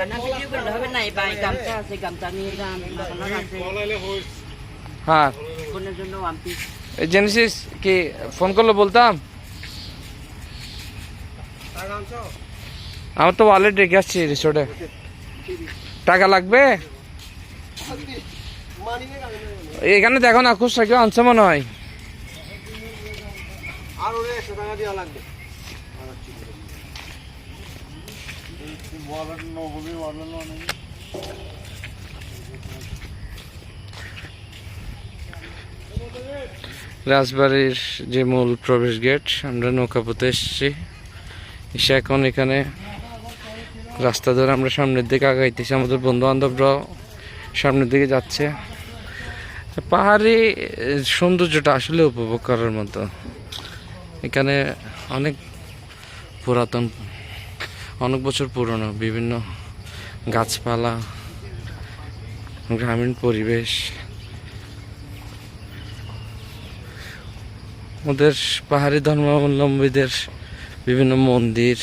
করবেন না ভিডিও করলে হবে না এই ভাই গামছা আছে গামছা নিয়ে যান হ্যাঁ। জন্য জেনেসিস কি ফোন করলে বলতাম? আমার তো ওয়ালেট রেখে আসছি রিসোর্টে টাকা লাগবে? এখানে দেখো না খুচরা কেউ আনছে মনে হয়। আর ওরে একশো টাকা দেওয়া লাগবে। রাজবাড়ির যে মূল প্রবেশ গেট, আমরা নৌকা নৌকাপথে এসেছি। এসে এখন এখানে রাস্তা ধরে আমরা সামনের দিকে আগাইতেছি। আমাদের বন্ধু বান্ধবরাও সামনের দিকে যাচ্ছে। পাহাড়ি সৌন্দর্যটা আসলে উপভোগ করার মতো। এখানে অনেক পুরাতন অনেক বছর পুরনো বিভিন্ন গাছপালা গ্রামীণ পরিবেশ। ওদের পাহাড়ি ধর্মাবলম্বীদের বিভিন্ন মন্দির